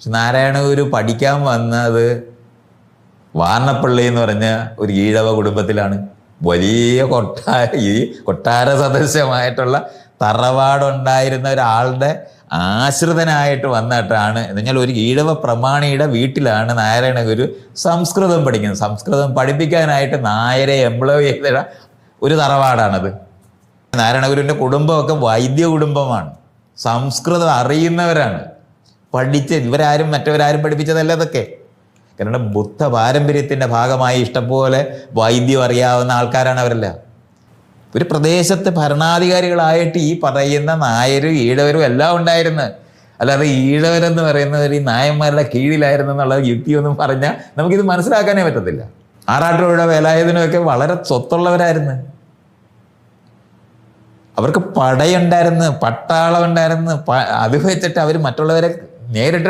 പക്ഷെ നാരായണഗുരു പഠിക്കാൻ വന്നത് വാർണപ്പള്ളി എന്ന് പറഞ്ഞ ഒരു ഈഴവ കുടുംബത്തിലാണ്. വലിയ കൊട്ടാര ഈ കൊട്ടാര സദൃശ്യമായിട്ടുള്ള തറവാടുണ്ടായിരുന്ന ഒരാളുടെ ആശ്രിതനായിട്ട് വന്നിട്ടാണ്. എന്നുവെച്ചാൽ ഒരു ഈഴവ പ്രമാണിയുടെ വീട്ടിലാണ് നാരായണ ഗുരു സംസ്കൃതം പഠിക്കുന്നത്. സംസ്കൃതം പഠിപ്പിക്കാനായിട്ട് നായരെ എംപ്ലോയ് ചെയ്ത ഒരു തറവാടാണത്. നാരായണഗുരുവിന്റെ കുടുംബമൊക്കെ വൈദ്യ കുടുംബമാണ് സംസ്കൃതം അറിയുന്നവരാണ്. പഠിച്ച് ഇവരാരും മറ്റവരാരും പഠിപ്പിച്ചതല്ല ഇതൊക്കെ. കാരണം ബുദ്ധ പാരമ്പര്യത്തിന്റെ ഭാഗമായി ഇഷ്ടംപോലെ വൈദ്യം അറിയാവുന്ന ആൾക്കാരാണ് അവരെല്ലാം. ഒരു പ്രദേശത്ത് ഭരണാധികാരികളായിട്ട് ഈ പറയുന്ന നായരും ഈഴവരും എല്ലാം ഉണ്ടായിരുന്നു. അല്ലാതെ ഈഴവരെന്ന് പറയുന്നവർ ഈ നായന്മാരുടെ കീഴിലായിരുന്നു എന്നുള്ള യുക്തിയൊന്നും പറഞ്ഞാൽ നമുക്കിത് മനസ്സിലാക്കാനേ പറ്റത്തില്ല. ആറാട്ടുപുഴ വേലായുധനുമൊക്കെ വളരെ സ്വത്തുള്ളവരായിരുന്നു. അവർക്ക് പടയുണ്ടായിരുന്നു പട്ടാളം ഉണ്ടായിരുന്നു അത് വെച്ചിട്ട് അവർ മറ്റുള്ളവരെ നേരിട്ട്